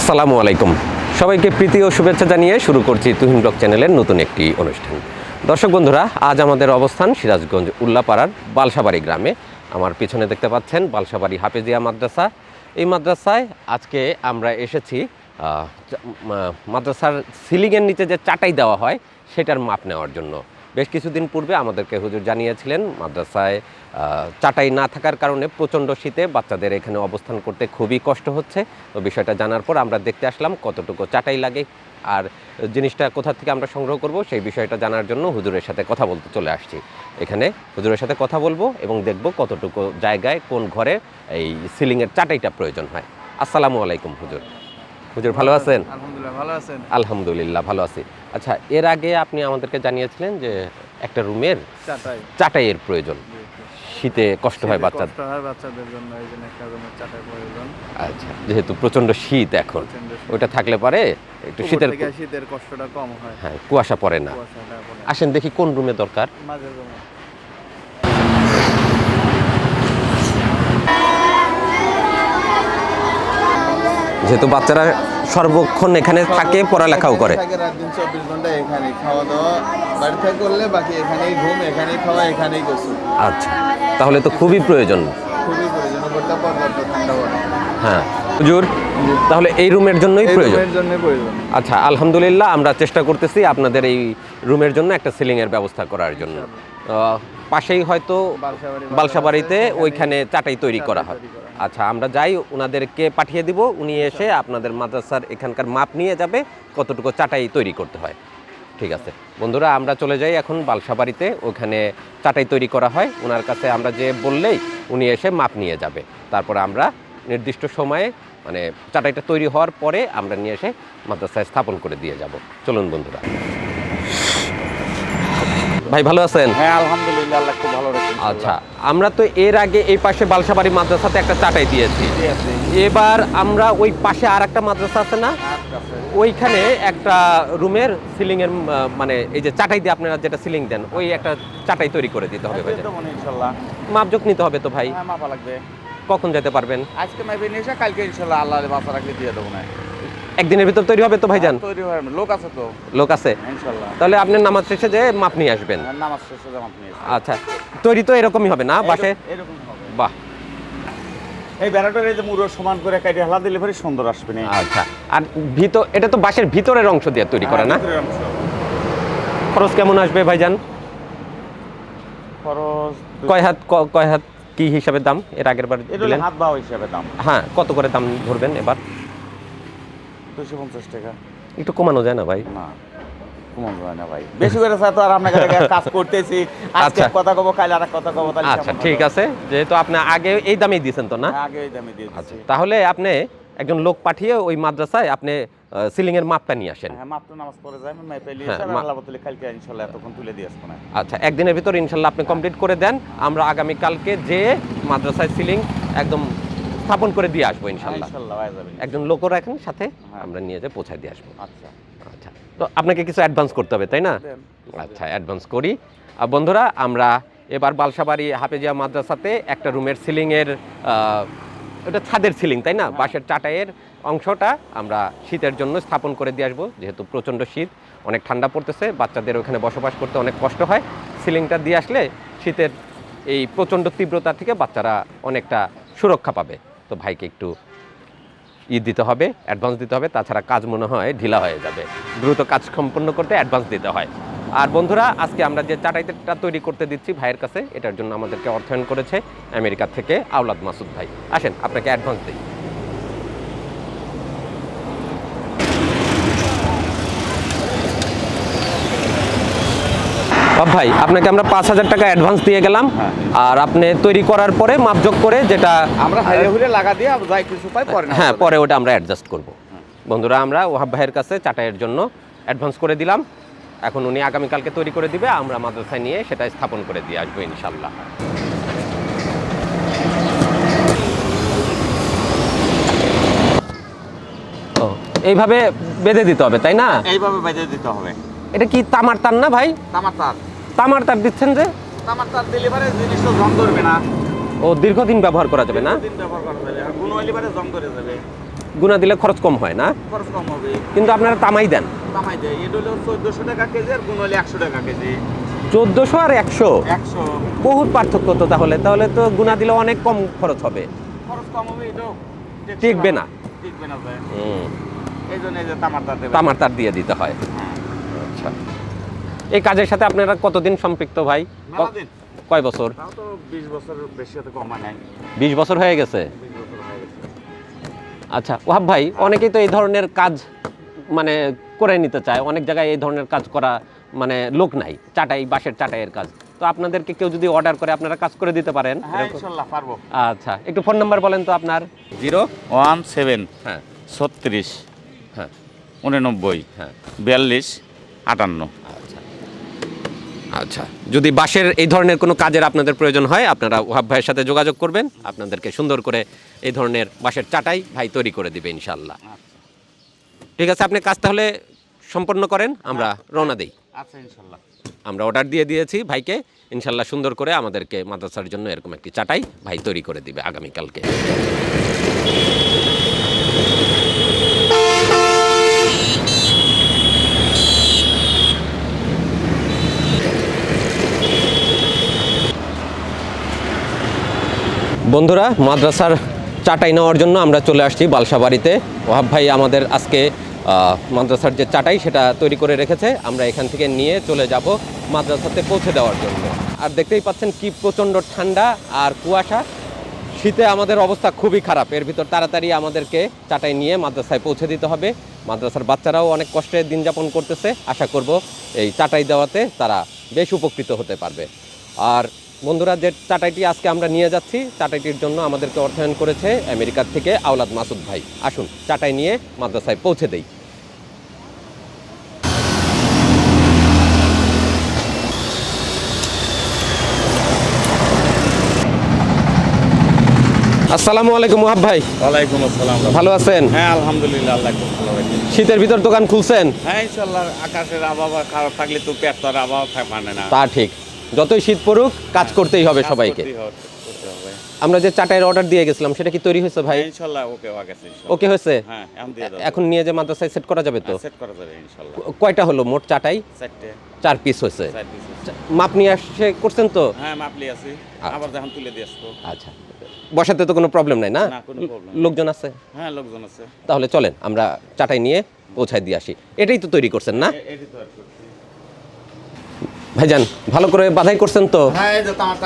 আসসালামু আলাইকুম। সবাইকে প্রীতি ও শুভেচ্ছা জানিয়ে শুরু করছি তুহিন ব্লগ চ্যানেলের নতুন একটি অনুষ্ঠান। দর্শক বন্ধুরা, আজ আমাদের অবস্থান সিরাজগঞ্জ উল্লাপাড়ার বালসাবাড়ি গ্রামে। আমার পিছনে দেখতে পাচ্ছেন বালসাবাড়ি হাফেজিয়া মাদ্রাসা। এই মাদ্রাসায় আজকে আমরা এসেছি মাদ্রাসার সিলিংয়ের নিচে যে চাটাই দেওয়া হয়, সেটার মাপ নেওয়ার জন্য। বেশ কিছুদিন পূর্বে আমাদেরকে হুজুর জানিয়েছিলেন, মাদ্রাসায় চাটাই না থাকার কারণে প্রচণ্ড শীতে বাচ্চাদের এখানে অবস্থান করতে খুবই কষ্ট হচ্ছে। তো বিষয়টা জানার পর আমরা দেখতে আসলাম কতটুকু চাটাই লাগে আর জিনিসটা কোথা থেকে আমরা সংগ্রহ করব সেই বিষয়টা জানার জন্য হুজুরের সাথে কথা বলতে চলে আসছি। এখানে হুজুরের সাথে কথা বলব এবং দেখব কতটুকু জায়গায় কোন ঘরে এই সিলিংয়ের চাটাইটা প্রয়োজন হয়। আসসালামু আলাইকুম হুজুর। হুজুর ভালো আছেন? আলহামদুলিল্লাহ ভালো আছেন? আলহামদুলিল্লাহ ভালো আছি। আচ্ছা এর আগে আপনি আমাদেরকে জানিয়েছিলেন যে একটা রুমের চাটাই। চাটাইয়ের প্রয়োজন। শীতে কষ্ট হয় বাচ্চা কষ্ট হয় বাচ্চাদের জন্য এই জন্য একটা রুমের চাটাই প্রয়োজন। আচ্ছা যেহেতু প্রচণ্ড শীত এখন। ওইটা থাকলে পারে একটু শীতের শীতের কষ্টটা কম হয়। হ্যাঁ কুয়াশা পড়ে না। আসেন দেখি কোন রুমে দরকার। মাঝের রুমে। যেহেতু বাচ্চারা সর্বক্ষণ এখানে থাকে পড়ালেখাও করে। আচ্ছা তাহলে তো খুবই প্রয়োজন। হ্যাঁ। হুজুর তাহলে এই রুমের জন্যই প্রয়োজন। আচ্ছা আলহামদুলিল্লাহ আমরা চেষ্টা করতেছি আপনাদের এই রুমের জন্য একটা সিলিংয়ের ব্যবস্থা করার জন্য। পাশেই হয়তো বালসাবাড়ি বালসাবাড়িতে ওইখানে চাটাই তৈরি করা হয়। তৈরি করা হয়। আচ্ছা আমরা যাই ওনাদেরকে পাঠিয়ে দিব। উনি এসে আপনাদের মাদ্রাসার এখানকার মাপ নিয়ে যাবে কতটুকু চাটাই তৈরি করতে হয়। ঠিক আছে। বন্ধুরা আমরা চলে যাই এখন বালসাবাড়িতে ওখানে চাটাই তৈরি করা হয়। ওনার কাছে আমরা যে বললেই উনি এসে মাপ নিয়ে যাবে। তারপর আমরা নির্দিষ্ট সময়ে মানে চাটাইটা তৈরি হওয়ার পরে আমরা নিয়ে এসে মাদ্রাসায় স্থাপন করে দিয়ে যাব। চলুন বন্ধুরা। ভাই ভালো আছেন? হ্যাঁ আলহামদুলিল্লাহ আল্লাহ খুব ভালো আচ্ছা আমরা তো এর আগে এই পাশে বালসাবাড়ি মাদ্রাসাতে একটা চাটাই দিয়েছি। এবার আমরা ওই পাশে আর একটা মাদ্রাসা আছে না? আচ্ছা, ওইখানে একটা রুমের সিলিং এর মানে এই যে চাটাই দিয়ে আপনারা যেটা সিলিং দেন ওই একটা চাটাই তৈরি করে দিতে হবে ভাই মাপজোক নিতে হবে তো ভাই। হ্যাঁ মাপা লাগবে। কখন যেতে পারবেন? আজকে মাইবে নিয়ে কালকে ইনশাল্লাহ আল্লাহ বাসা রাখলে দিয়ে দেবো না। একদিনের ভিতর তৈরি হবে তো ভাইজান? তৈরি হয় লোক আছে তো। লোক আছে? ইনশাল্লাহ। তাহলে আপনি নামাজ শেষে যে মাপ নিয়ে আসবেন? নামাজ শেষে জামা নিয়ে এসে। আচ্ছা তৈরি তো এরকমই হবে না? বাসে? এরকম- হবে। বাহ। এই বেড়াটার এই যে সমান করে কাটি হালা দিলে ভারি সুন্দর আসবে না। আচ্ছা আর ভিতর এটা তো বাসের ভিতরের অংশ দিয়ে তৈরি করা না? হ্যাঁ, অংশ। খরচ কেমন আসবে ভাইজান? খরচ কয় হাত কয় হাত কি হিসাবে দাম? এর আগের বার দিলেন? হাত বাও হিসাবে দাম। হ্যাঁ কত করে দাম ধরবেন এবার? পঞ্চাশ টাকা। একটু কমানো যায় না ভাই? না কমন যায় না ভাই। বেশি করে তো আর আপনাকে কাজ করতেছি। আজকে আচ্ছা। কথা কব কাল আর কথা কব তাহলে আচ্ছা ঠিক আছে। যেহেতু আপনি আগে এই দামেই দিয়েছেন তো না? হ্যাঁ, আগে এই দামে দিয়ে আচ্ছা তাহলে আপনি একজন লোক পাঠিয়ে ওই মাদ্রাসায় আপনি সিলিং এর মাপটা নিয়ে আসেন। হ্যাঁ নামাজ পড়ে আমি হ্যাঁ, আল্লাহ বতলে কালকে ইনশাল্লাহ এতক্ষণ তুলে দিয়ে আসব না। আচ্ছা একদিনের ভিতর ইনশাল্লাহ আপনি কমপ্লিট করে দেন। আমরা আগামী কালকে যে মাদ্রাসায় সিলিং একদম স্থাপন করে দিয়ে আসব ইনশাল্লাহ হয়ে একজন লোকও রাখেন সাথে হ্যাঁ। আমরা নিয়ে যেয়ে পৌঁছায় দিয়ে আসব। আচ্ছা। আচ্ছা তো আপনাকে কিছু অ্যাডভান্স করতে হবে তাই না? আচ্ছা অ্যাডভান্স করি। আর বন্ধুরা আমরা এবার বালসাবাড়ি হাফেজিয়া মাদ্রাসাতে একটা রুমের সিলিংয়ের ওটা ছাদের সিলিং তাই না? বাঁশের চাটাইয়ের অংশটা আমরা শীতের জন্য স্থাপন করে দিয়ে আসব যেহেতু প্রচণ্ড শীত অনেক ঠান্ডা পড়তেছে বাচ্চাদের ওখানে বসবাস করতে অনেক কষ্ট হয়। সিলিংটা দিয়ে আসলে শীতের এই প্রচণ্ড তীব্রতা থেকে বাচ্চারা অনেকটা সুরক্ষা পাবে। তো ভাইকে একটু ই দিতে হবে অ্যাডভান্স দিতে হবে, তাছাড়া কাজ মনে হয় ঢিলা হয়ে যাবে। দ্রুত কাজ সম্পন্ন করতে অ্যাডভান্স দিতে হয়। আর বন্ধুরা, আজকে আমরা যে চাটাইটা তৈরি করতে দিচ্ছি ভাইয়ের কাছে, এটার জন্য আমাদেরকে অর্থায়ন করেছে আমেরিকা থেকে আওলাদ মাসুদ ভাই। আসেন, আপনাকে অ্যাডভান্স দিই। ভাই আপনাকে আমরা পাঁচ হাজার টাকা অ্যাডভান্স দিয়ে গেলাম। হ্যাঁ। আর আপনি তৈরি করার পরে মাপযোগ করে যেটা আমরা লাগা দিয়ে যাই কিছু পাই পরে হ্যাঁ পরে ওটা আমরা অ্যাডজাস্ট করব। বন্ধুরা আমরা ওহাব ভাইয়ের কাছে চাটাইয়ের জন্য অ্যাডভান্স করে দিলাম। এখন উনি আগামীকালকে তৈরি করে দিবে আমরা মাদ্রাসায় নিয়ে সেটা স্থাপন করে দিয়ে আসব ইনশাল্লাহ ও এইভাবে বেঁধে দিতে হবে তাই না? এইভাবে বেঁধে দিতে হবে। এটা কি তামার তার না ভাই? তামার তার। তামার তার দিচ্ছেন যে? তামার তার দিলে পারে জিনিসটা জং ধরবে না। ও দীর্ঘদিন ব্যবহার করা যাবে না? দিন ব্যবহার করা যাবে। আর গুণ হইলে পারে জং ধরে যাবে। গুণা দিলে খরচ কম হয় না? খরচ কম হবে। কিন্তু আপনারা তামাই দেন। তামাই দেয়। এটা হলো চোদ্দশো টাকা কেজি আর গুণ হলে একশো টাকা কেজি। চোদ্দোশো আর একশো? একশো। বহুত পার্থক্য তো তাহলে। তাহলে তো গুণা দিলে অনেক কম খরচ হবে। খরচ কম হবে এটাও টিকবে না। টিকবে না ভাই। হুম, এই জন্য যে তামার তার তামার তার দিয়ে দিতে হয়। হ্যাঁ। এই কাজের সাথে আপনারা কতদিন সম্পৃক্ত ভাই? কয় বছর? তাও তো বিশ বছর হয়ে গেছে? বিশ বছর হয়ে গেছে। আচ্ছা ওহাব ভাই অনেকেই তো এই ধরনের কাজ মানে করে নিতে চায়। অনেক জায়গায় এই ধরনের কাজ করা মানে লোক নাই। চাটাই বাঁশের চাটাইয়ের কাজ। তো আপনাদেরকে কেউ যদি অর্ডার করে আপনারা কাজ করে দিতে পারেন? হ্যাঁ আচ্ছা একটু ফোন নাম্বার বলেন তো আপনার। জিরো ওয়ান সেভেন হ্যাঁ। ছত্রিশ হ্যাঁ। উননব্বই হ্যাঁ। বিয়াল্লিশ আটান্ন। আচ্ছা। আচ্ছা যদি বাঁশের এই ধরনের কোনো কাজের আপনাদের প্রয়োজন হয় আপনারা ওহাব ভাইয়ের সাথে যোগাযোগ করবেন। আপনাদেরকে সুন্দর করে এই ধরনের বাঁশের চাটাই ভাই তৈরি করে দিবে ইনশাল্লাহ ঠিক আছে আপনি কাজ তাহলে সম্পন্ন করেন আমরা রওনা দিই। আচ্ছা ইনশাল্লাহ আমরা অর্ডার দিয়ে দিয়েছি ভাইকে ইনশাল্লাহ সুন্দর করে আমাদেরকে মাদ্রাসার জন্য এরকম একটি চাটাই ভাই তৈরি করে দিবে আগামীকালকে। বন্ধুরা, মাদ্রাসার চাটাই নেওয়ার জন্য আমরা চলে আসছি বালসাবাড়িতে। ওহাব ভাই আমাদের আজকে মাদ্রাসার যে চাটাই সেটা তৈরি করে রেখেছে। আমরা এখান থেকে নিয়ে চলে যাব মাদ্রাসাতে পৌঁছে দেওয়ার জন্য। আর দেখতেই পাচ্ছেন কি প্রচণ্ড ঠান্ডা আর কুয়াশা। শীতে আমাদের অবস্থা খুবই খারাপ। এর ভিতর তাড়াতাড়ি আমাদেরকে চাটাই নিয়ে মাদ্রাসায় পৌঁছে দিতে হবে। মাদ্রাসার বাচ্চারাও অনেক কষ্টে দিন যাপন করতেছে। আশা করব এই চাটাই দেওয়াতে তারা বেশ উপকৃত হতে পারবে। আর বন্ধুরা যে চাটাইটি আজকে আমরা নিয়ে যাচ্ছি চাটাইটির জন্য আমাদেরকে অর্থায়ন করেছে আমেরিকার থেকে আওলাদ মাসুদ ভাই। আসুন চাটাই নিয়ে মাদ্রাসায় পৌঁছে দেই। আসসালামু আলাইকুম ওহাব ভাই। ওয়ালাইকুম আসসালাম ভালো আছেন? হ্যাঁ আলহামদুলিল্লাহ আল্লাহ খুব ভালো শীতের ভিতর দোকান খুলছেন? হ্যাঁ ইনশাল্লাহ আকাশের আবহাওয়া খারাপ থাকলে তো পেট তো আর আবহাওয়া মানে না। তা ঠিক। যতই শীত পড়ুক কাজ করতেই হবে সবাইকে। আমরা যে চাটাইয়ের অর্ডার দিয়ে গেছিলাম সেটা কি তৈরি হয়েছে ভাই? হ্যাঁ, ওকে হয়ে গেছে ওকে হয়েছে? হ্যাঁ এখন নিয়ে যে মাদ্রাসায় সেট করা যাবে তো? সেট করা যাবে ইনশাল্লাহ। কয়টা হলো মোট চাটাই? চারটে। চার পিস হয়েছে। মাপ নিয়ে আসছে করছেন তো? হ্যাঁ আবার যখন তুলে দিয়ে আচ্ছা। বসাতে তো কোনো প্রবলেম নাই না? লোকজন আছে? হ্যাঁ লোকজন আছে। তাহলে চলেন আমরা চাটাই নিয়ে পৌঁছায় দিয়ে আসি। এটাই তো তৈরি করছেন না? তো। ভাইজান ভালো করে বাধাই করছেন তো? হ্যাঁ এই যে তার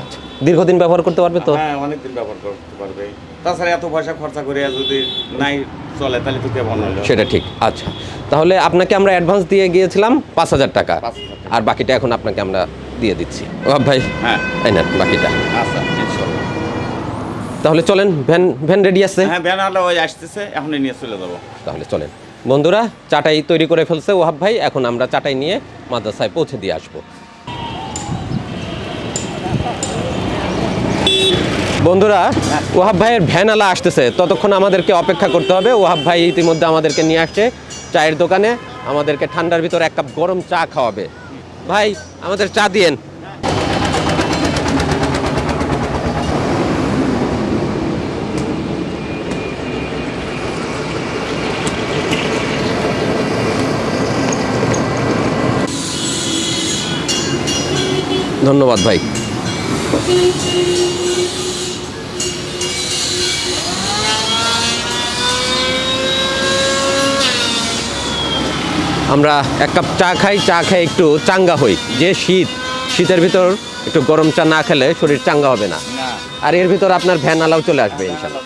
আচ্ছা দীর্ঘদিন ব্যবহার করতে পারবে তো? হ্যাঁ অনেকদিন ব্যবহার করতে পারবে। তাছাড়া এত পয়সা খরচা করে যদি নাই চলে তাহলে তো কেমন হলো? সেটা ঠিক আচ্ছা। তাহলে আপনাকে আমরা অ্যাডভান্স দিয়ে গিয়েছিলাম পাঁচ হাজার টাকা। আর বাকিটা এখন আপনাকে আমরা দিয়ে দিচ্ছি। ও ভাই হ্যাঁ। এই নেন বাকিটা। আচ্ছা তাহলে চলেন ভ্যান ভ্যান রেডি আছে? হ্যাঁ ব্যানারটা ওই আসতেছে এখনই নিয়ে চলে যাব। তাহলে চলেন। বন্ধুরা, চাটাই তৈরি করে ফেলছে ওহাব ভাই, এখন আমরা চাটাই নিয়ে মাদ্রাসায় পৌঁছে দিয়ে আসব। বন্ধুরা, ওহাব ভাইয়ের ভ্যানালা আসতেছে, ততক্ষণ আমাদেরকে অপেক্ষা করতে হবে। ওহাব ভাই ইতিমধ্যে আমাদেরকে নিয়ে আসছে চায়ের দোকানে, আমাদেরকে ঠান্ডার ভিতর এক কাপ গরম চা খাওয়াবে। ভাই, আমাদের চা দিয়েন। ধন্যবাদ ভাই। আমরা এক কাপ চা খাই চা খাই একটু চাঙ্গা হই। যে শীত শীতের ভিতর একটু গরম চা না খেলে শরীর চাঙ্গা হবে না। না। আর এর ভিতর আপনার ভ্যান আলাও চলে আসবে ইনশাল্লাহ।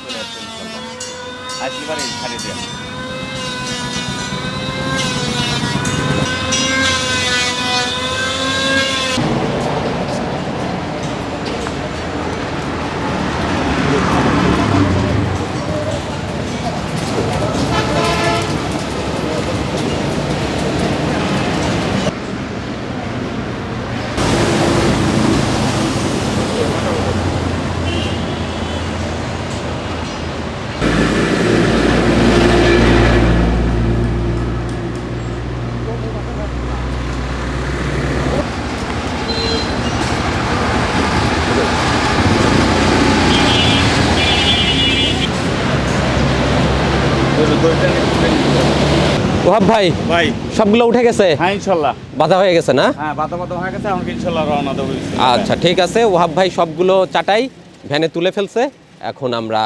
ওহাব ভাই? ভাই। সবগুলো উঠে গেছে? হ্যাঁ ইনশাল্লাহ। বাধা হয়ে গেছে না? হ্যাঁ বাধা বাধা হয়ে গেছে আমাকে ইনশাল্লাহ রওনা দেবো আচ্ছা ঠিক আছে। ওহাব ভাই সবগুলো চাটাই ভ্যানে তুলে ফেলছে। এখন আমরা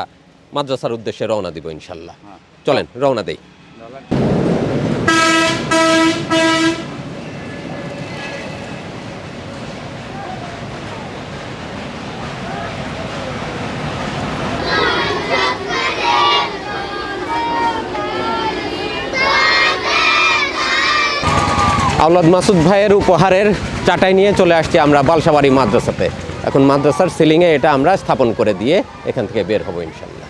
মাদ্রাসার উদ্দেশ্যে রওনা দিব ইনশাল্লাহ। চলেন রওনা দেই। আওলাদ মাসুদ ভাইয়ের উপহারের চাটাই নিয়ে চলে আসছি আমরা বালসাবাড়ি মাদ্রাসাতে। এখন মাদ্রাসার সিলিংয়ে এটা আমরা স্থাপন করে দিয়ে এখান থেকে বের হব ইনশাল্লাহ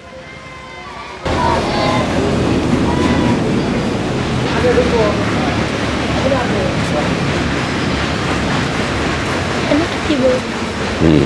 হুম।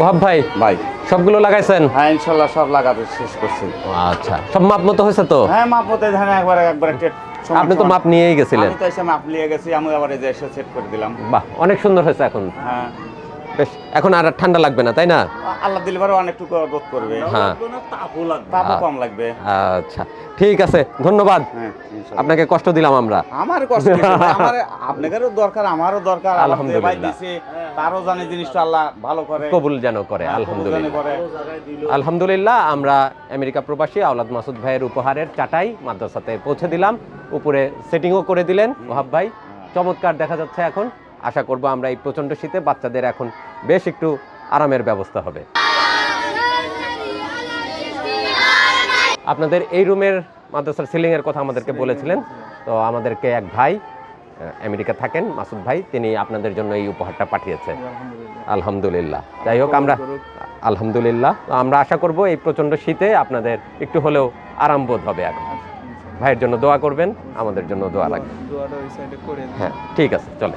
ওহাব ভাই ভাই। সবগুলো লাগাইছেন? হ্যাঁ ইনশাআল্লাহ সব লাগাতে শেষ করছি। আচ্ছা। সব মাপ মতো হয়েছে তো? হ্যাঁ মাপ মতো ধান একবার একবার আপনি তো মাপ নিয়েই গেছিলেন। আমি তো এসে মাপ নিয়ে গেছি আমি আবার এই যে এসে সেট করে দিলাম। বাহ অনেক সুন্দর হয়েছে এখন। হ্যাঁ। বেশ এখন আর ঠান্ডা লাগবে না তাই না? আল্লাহ দিলে পরে অনেকটুকু রোধ করবে। হ্যাঁ। তাপও কম লাগবে। আচ্ছা ঠিক আছে ধন্যবাদ। হ্যাঁ আপনাকে কষ্ট দিলাম আমরা। আমার কষ্ট আমার আপনাদেরও দরকার আমারও দরকার। আলহামদুলিল্লাহ। তারও জানে জিনিসটা আল্লাহ ভালো করে। কবুল যেন করে হ্যাঁ, আলহামদুলিল্লাহ। আলহামদুলিল্লাহ আমরা আমেরিকা প্রবাসী আওলাদ মাসুদ ভাইয়ের উপহারের চাটাই মাদ্রাসাতে পৌঁছে দিলাম। উপরে সেটিংও করে দিলেন ওহাব ভাই। চমৎকার দেখা যাচ্ছে এখন। আশা করব আমরা এই প্রচণ্ড শীতে বাচ্চাদের এখন বেশ একটু আরামের ব্যবস্থা হবে। আপনাদের এই রুমের মাদ্রাসার সিলিংয়ের কথা আমাদেরকে বলেছিলেন। তো আমাদেরকে এক ভাই আমেরিকা থাকেন মাসুদ ভাই তিনি আপনাদের জন্য এই উপহারটা পাঠিয়েছেন। আলহামদুলিল্লাহ। যাই হোক আমরা আলহামদুলিল্লাহ। তো আমরা আশা করব এই প্রচণ্ড শীতে আপনাদের একটু হলেও আরাম বোধ হবে এখন। ভাইয়ের জন্য দোয়া করবেন আমাদের জন্য দোয়া লাগবে। হ্যাঁ ঠিক আছে চলে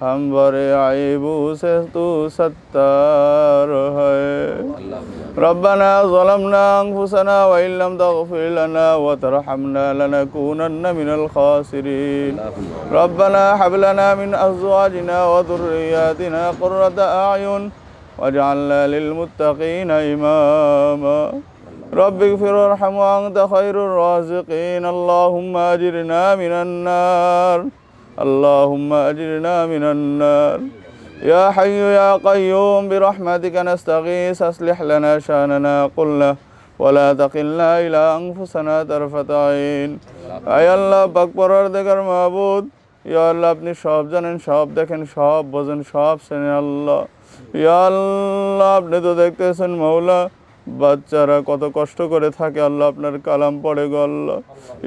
عیبوں سے تو ستار ہے ربنا ظلمنا انفسنا وان لم تغفر لنا وترحمنا لنكونن من الخاسرين ربنا هب لنا من ازواجنا وذرياتنا قرة اعين واجعلنا للمتقين اماما رب اغفر وارحم وانت خير الرازقين اللهم اجرنا من النار اللهم اجرنا من النار يا حي يا قيوم برحمتك نستغيث أصلح لنا شأننا كله ولا تقلنا إلى أنفسنا طرفة عين আয় আল্লাহ পাক পরারদিগার মাহবুদ ইয়া আল্লাহ আপনি সব জানেন সব দেখেন সব বোঝেন সব চেনেন আল্লাহ ইয়া আল্লাহ আপনি তো দেখতেছেন মৌলা বাচ্চারা কত কষ্ট করে থাকে, আল্লাহ আপনার কালাম পড়ে গো আল্লাহ।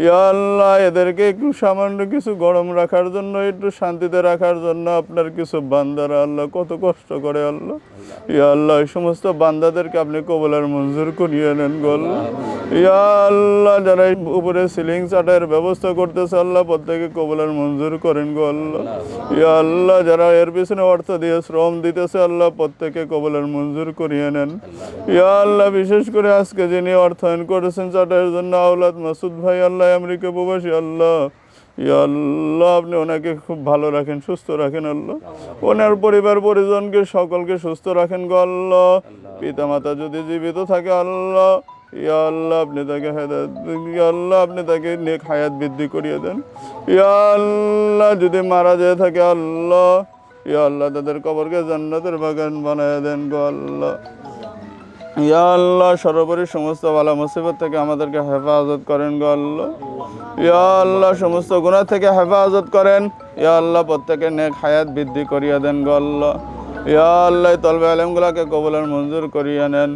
ইয়া আল্লাহ, এদেরকে একটু সামান্য কিছু গরম রাখার জন্য, একটু শান্তিতে রাখার জন্য আপনার কিছু বান্দারা আল্লাহ কত কষ্ট করে আল্লাহ। ইয়া আল্লাহ, এই সমস্ত বান্দাদেরকে আপনি কবলার মঞ্জুর করিয়ে নেন গো আল্লাহ। ইয়া আল্লাহ, যারা উপরে সিলিং চাটার ব্যবস্থা করতেছে, আল্লাহ প্রত্যেকে কবলার মঞ্জুর করেন গো আল্লাহ। ইয়া আল্লাহ, যারা এর পিছনে অর্থ দিয়ে শ্রম দিতেছে, আল্লাহ প্রত্যেকে কবলার মঞ্জুর করিয়ে নেন। ইয়া আল্লাহ বিশেষ করে আজকে যিনি অর্থায়ন করেছেন চাটার জন্য আওলাদ মাসুদ ভাই আল্লাহ আমেরিকা প্রবাসী আল্লাহ আল্লাহ আপনি ওনাকে খুব ভালো রাখেন সুস্থ রাখেন আল্লাহ। ওনার পরিবার পরিজনকে সকলকে সুস্থ রাখেন গো আল্লাহ। পিতা মাতা যদি জীবিত থাকে আল্লাহ ইয়া আল্লাহ আপনি তাকে হেদায়ত ইয়া আল্লাহ আপনি তাকে নেক হায়াত বৃদ্ধি করিয়ে দেন। ইয়া আল্লাহ যদি মারা যেয়ে থাকে আল্লাহ ইয়া আল্লাহ তাদের কবরকে জান্নাতের বাগান বানায় দেন গো আল্লাহ। ইয়া আল্লাহ, সর্বোপরি সমস্ত বালা মুসিবত থেকে আমাদেরকে হেফাজত করেন গো আল্লাহ। ইয়া আল্লাহ, সমস্ত গুণা থেকে হেফাজত করেন। ইয়া আল্লাহ প্রত্যেকে নেক হায়াত বৃদ্ধি করিয়া দেন গো আল্লাহ। ইয়া আল্লাহ তলবে আলমগুলাকে কবলের মঞ্জুর করিয়া নেন।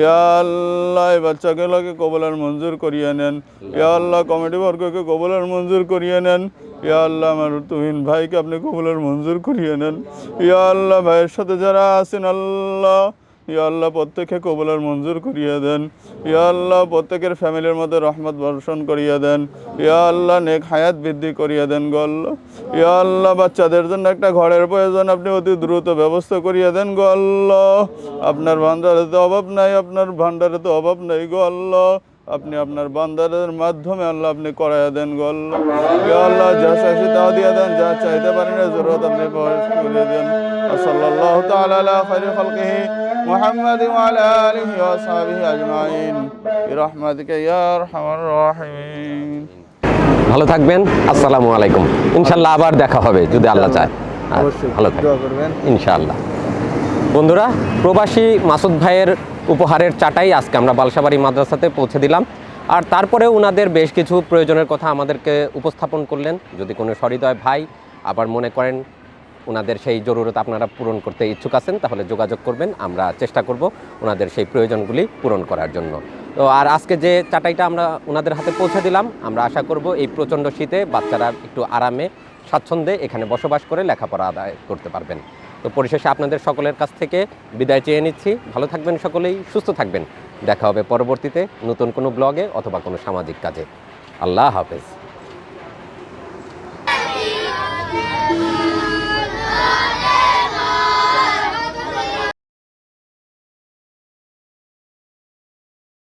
ইয়া আল্লাহ, এই বাচ্চাগুলোকে কবলের মঞ্জুর করিয়ে নেন। ইয়া আল্লাহ, কমিটি বর্গকে কবলের মঞ্জুর করিয়ে নেন। ইয়া আল্লাহ, আমার তুহিন ভাইকে আপনি কবলের মঞ্জুর করিয়ে নেন। ইয়া আল্লাহ, ভাইয়ের সাথে যারা আছেন আল্লাহ ইয়া আল্লাহ প্রত্যেকে কবলের মঞ্জুর করিয়ে দেন। ইয়া আল্লাহ, প্রত্যেকের ফ্যামিলির মধ্যে রহমত বর্ষণ করিয়ে দেন। ইয়া আল্লাহ, নেক হায়াত বৃদ্ধি করিয়া দেন গো আল্লাহ। ইয়া আল্লাহ, বাচ্চাদের জন্য একটা ঘরের প্রয়োজন আপনি অতি দ্রুত ব্যবস্থা করিয়া দেন গো আল্লাহ। আপনার ভান্ডারে তো অভাব নাই, আপনার ভান্ডারে তো অভাব নাই গো আল্লাহ। আপনি আপনার বান্দারের মাধ্যমে আল্লাহ আপনি করাইয়া দেন গো আল্লাহ। যা চাইছি তা দিয়ে দেন, যা চাইতে পারেন জরুরত আপনি করে দেন। আলা খাইরি খালকিহি। محمد وعلى آله وأصحابه أجمعين برحمتك يا أرحم الراحمين ভালো থাকবেন আসসালামু আলাইকুম ইনশাল্লাহ আবার দেখা হবে যদি আল্লাহ চায় আর অবশ্যই ভালো থাকবেন দোয়া করবেন ইনশাআল্লাহ বন্ধুরা প্রবাসী মাসুদ ভাইয়ের উপহারের চাটাই আজকে আমরা বালসাবাড়ি মাদ্রাসাতে পৌঁছে দিলাম আর তারপরে ওনাদের বেশ কিছু প্রয়োজনের কথা আমাদেরকে উপস্থাপন করলেন যদি কোনো সহৃদয় ভাই আবার মনে করেন ওনাদের সেই জরুরত আপনারা পূরণ করতে ইচ্ছুক আছেন, তাহলে যোগাযোগ করবেন, আমরা চেষ্টা করব ওনাদের সেই প্রয়োজনগুলি পূরণ করার জন্য। তো আর আজকে যে চাটাইটা আমরা ওনাদের হাতে পৌঁছে দিলাম, আমরা আশা করব এই প্রচণ্ড শীতে বাচ্চারা একটু আরামে, স্বাচ্ছন্দ্যে এখানে বসবাস করে লেখাপড়া আদায় করতে পারবেন। তো পরিশেষে আপনাদের সকলের কাছ থেকে বিদায় চেয়ে নিচ্ছি। ভালো থাকবেন সকলেই, সুস্থ থাকবেন। দেখা হবে পরবর্তীতে নতুন কোনো ব্লগে অথবা কোনো সামাজিক কাজে। আল্লাহ হাফেজ।